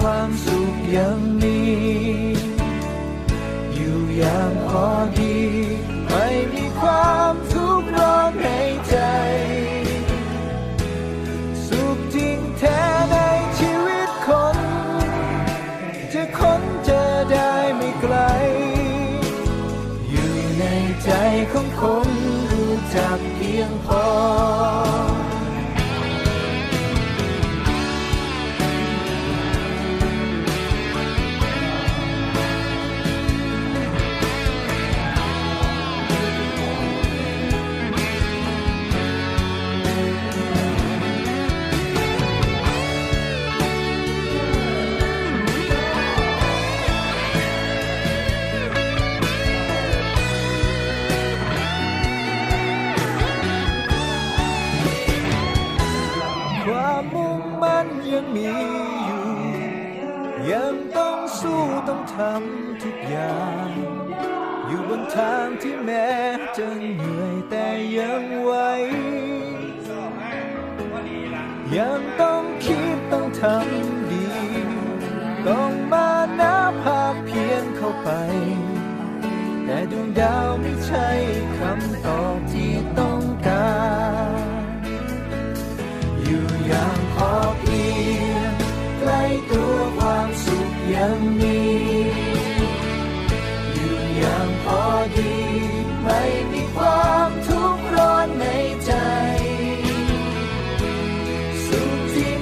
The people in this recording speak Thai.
ความสุขยังมีอยู่อย่างพอดี ไม่มีความทุกข์ร้อนในใจ สุขจริงแท้ในชีวิตคน จะค้นเจอได้ไม่ไกล อยู่ในใจของคนรู้จักเพียงพอ มีอยู่ ยังต้องสู้ต้องทำทุกอย่าง อยู่บนทางที่แม้จะเหนื่อยแต่ยังไหวยังต้องคิดต้องทำดี ต้องมาหนับภาคเพียนเข้าไป แต่ดวงดาว ตัวความสุขยังมีอยู่อย่างพอดี ไม่มีความทุกข์ร้อนในใจ สุขจริง